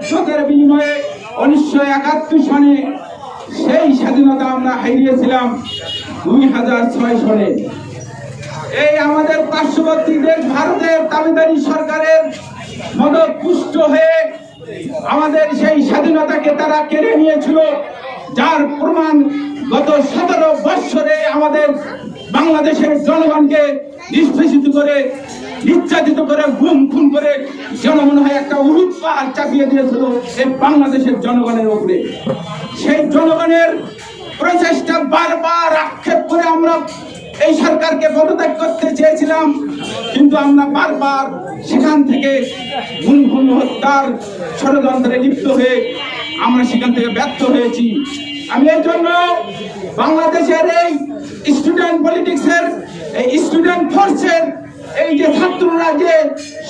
রক্তের বিনিময়ে উনিশশো একাত্তর সনে সেই স্বাধীনতা আমরা হারিয়েছিলাম দুই হাজার ছয় সনে। এই আমাদের পার্শ্ববর্তী দেশ ভারতের তামিলদারি সরকারের মদত পুষ্ট হয়ে আমাদের সেই স্বাধীনতাকে তারা কেড়ে নিয়েছিল, যার প্রমাণ গত সতেরো বৎসরে আমাদের বাংলাদেশের জনগণকে নিষ্পেষিত করে নির্যাতিত করে, গুম খুন করে যেন মনে হয় একটা উরুপ পাহাড় চাপিয়ে দিয়েছিল এই বাংলাদেশের জনগণের উপরে। সেই জনগণের প্রচেষ্টা বারবার আক্ষেপ করে আমরা এই সরকারকে পদত্যাগ করতে চেয়েছিলাম, কিন্তু আমরা বারবার সেখান থেকে খুন, হত্যার ষড়যন্ত্রে লিপ্ত হয়ে আমরা সেখান থেকে ব্যর্থ হয়েছি। আমি এই জন্য বাংলাদেশের এই স্টুডেন্ট পলিটিক্সের এই স্টুডেন্ট ফোর্সের এই যে ছাত্ররা যে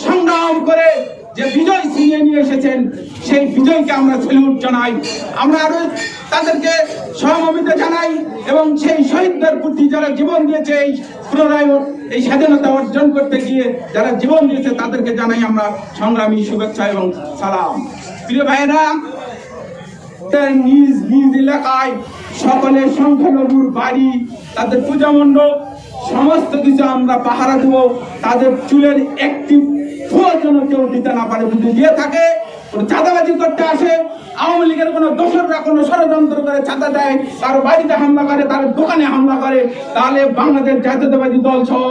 সংগ্রাম করে যে বিজয় ছিনিয়ে নিয়ে এসেছেন, সেই বিজয়কে আমরা সেলুট জানাই। আমরা আরও তাদেরকে সহমর্মিতা জানাই এবং সেই শহীদদের প্রতি যারা জীবন দিয়েছে এই পুনরায় এই স্বাধীনতা অর্জন করতে গিয়ে যারা জীবন দিয়েছে তাদেরকে জানাই আমরা সংগ্রামী শুভেচ্ছা এবং সালাম। প্রিয় তাদের নিজ নিজ এলাকায় সকলের সংখ্যালঘুর বাড়ি, তাদের পূজা মণ্ডপ সমস্ত কিছু আমরা পাহারা দেব। তাদের চুলের একটি ফুয়ার জন্য কেউ দিতে না পারে, যদি দিয়ে থাকে চাঁদাবাজি করতে আসে, আওয়ামী লীগের কোনো দোসররা কোনো ষড়যন্ত্র করে চাঁদা দেয় তার বাড়িতে হামলা করে, তার দোকানে হামলা করে, তাহলে বাংলাদেশ জাতীয়তাবাদী দল সহ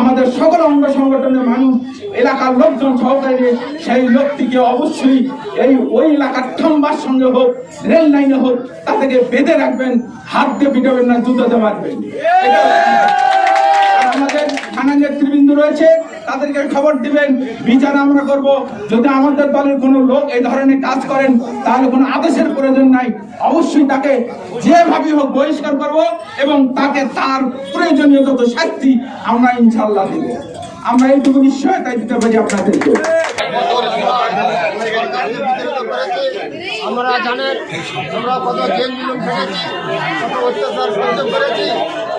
আমাদের সকল অঙ্গ সংগঠনের মানুষ, এলাকার লোকজন সহকারে সেই লোকটিকে অবশ্যই এই ওই এলাকার থাম্বার সঙ্গে হোক, রেল লাইনে হোক, তাদেরকে বেঁধে রাখবেন, হাত দিয়ে পিটাবেন না জুতোতে মারবেন। আমাদের থানা নেতৃবৃন্দ রয়েছে, তাদেরকে খবর দিবেন, বিচার আমরা করব। যদি আমাদের দলের কোনো লোক এই ধরনের কাজ করেন, তাহলে কোনো আদেশের প্রয়োজন নাই। অবশ্যই তাকে যেভাবে হোক বহিষ্কার করব এবং তাকে তার প্রয়োজনীয় যত শাস্তি আমরা ইনশাল্লাহ দেব। আমরা এইটুকু নিশ্চয়তাই দিতে পারি আপনাদেরকে। আমরা জানেন, আমরা কত জেল জুলুম খেটেছি, কত অত্যাচার সহ্য করেছি।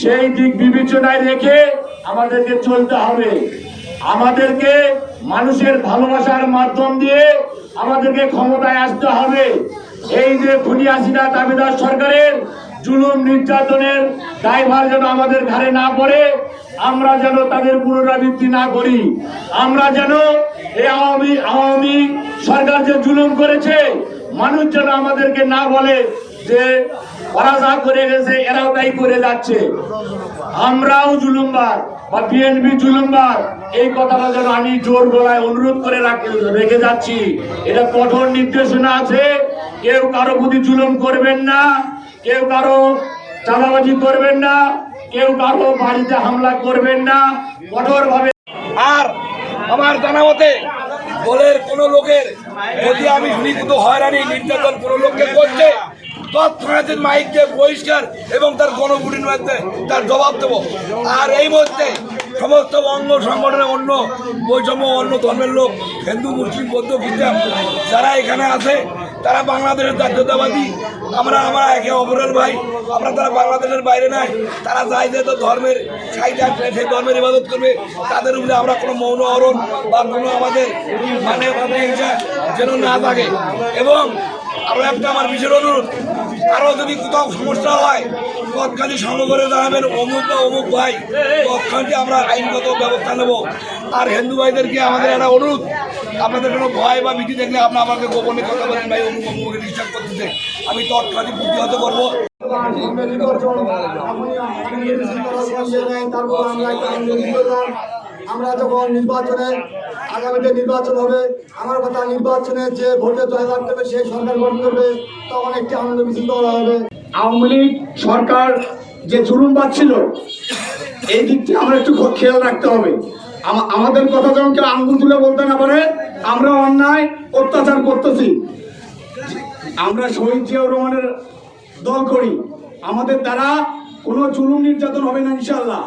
সেই দিক বিবেচনায় রেখে আমাদেরকে চলতে হবে। আমাদেরকে মানুষের ভালোবাসার মাধ্যম দিয়ে আমাদেরকে ক্ষমতায় আসতে হবে। এই যে খুনি আসিনা দাবিদার সরকারের জুলুম নির্যাতনের দায়ভার যেন আমাদের ঘাড়ে না পড়ে, আমরা যেন তাদের পুনরাবৃত্তি না করি। আমরা যেন এই আওয়ামী আওয়ামী সরকার যে জুলুম করেছে, মানুষ যেন আমাদেরকে না বলে যে ওরা যা করে গেছে, এরাও তাই করে যাচ্ছে। আমরাও জুলুমবার বা বিএনপি জুলুমবার এই কথাটা যেন আমি জোর গলায় অনুরোধ করে রাখ- যাচ্ছি। এটা কঠোর নির্দেশনা আছে। কেউ কারও প্রতি জুলুম করবেন না, কেউ কারও চাঁদাবাজি করবেন না, কেউ কারও বাড়িতে হামলা করবেন না কঠোর ভাবে আর আমার জানা মতে, দলের কোন লোকের যদি আমি হয়রানি, নির্যাতন কোনো লোককে করছে। তৎক্ষণাৎ মাইককে বহিষ্কার এবং তার গণগুটির মধ্যে তার জবাব দেবো। আর এই মুহূর্তে সমস্ত অঙ্গ সংগঠনের অন্য বৈষম্য, অন্য ধর্মের লোক, হিন্দু, মুসলিম, বৌদ্ধ, খ্রিস্টান যারা এখানে আছে, তারা বাংলাদেশের জাতীয়তাবাদী। আমরা আমরা একে অপরের ভাই, আমরা তারা বাংলাদেশের বাইরে নাই। তারা চাই যে তো ধর্মের সাইডে সেই ধর্মের ইবাদত করবে। তাদের উপরে আমরা কোনো মৌন হরণ বা কোনো আমাদের মানে যেন না থাকে। এবং আরও একটা আমার বিশেষ অনুরোধ আরও যদি কোথাও সমস্যা হয়, তৎকালীন সঙ্গ করে জানাবেন অমুক বা অমুক ভাই। তৎক্ষণাৎ আমরা আইনগত ব্যবস্থা নেব। আর হিন্দু ভাইদেরকে আমাদের একটা অনুরোধ, আপনাদের কোনো ভয় বা ভীতি দেখলে আপনার আমাকে গোপনে কথা বলেন ভাই, অমুক অমুক ডিস্টার্ব করতেছে। আমি তৎক্ষণাৎ প্রতিহত করব। আমরা যখন নির্বাচনে আগামীতে নির্বাচন হবে। আমার কথা নির্বাচনে যে ভোটে জয়লাভ করবে সেই সরকার গঠন করবে, তখন একটি আনন্দ মিছিল করা হবে। আওয়ামী লীগ সরকার যে জুলুম পাচ্ছিল এই দিক থেকে আমরা একটু খেয়াল রাখতে হবে। আমাদের কথা যেমন কেউ আঙ্গুল তুলে বলতে না পারে আমরা অন্যায় অত্যাচার করতেছি। আমরা শহীদ জিয়াউর রহমানের দল করি। আমাদের দ্বারা কোনো জুলুম নির্যাতন হবে না ইনশাল্লাহ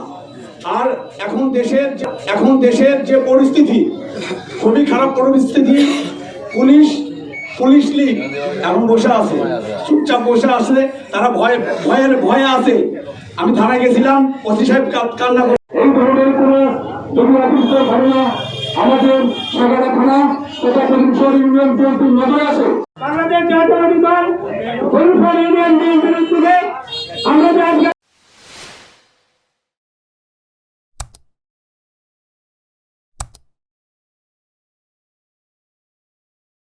আর এখন দেশের এখন দেশের যে পরিস্থিতি খুবই খারাপ পরিস্থিতি। পুলিশ পুলিশ লীগ এখন বসে আছে। চুপচাপ বসে আছে তারা ভয়ে ভয়ের ভয়ে আছে। আমি থানায় গেছিলাম ওসি সাহেব কান্না করে এই ধরনের কোন দুর্নীতিগ্রস্ত ঘটনা আমাদের সাগারা থানা তথা ইউনিয়ন নজরে আছে বাংলাদেশ দল ইউনিয়ন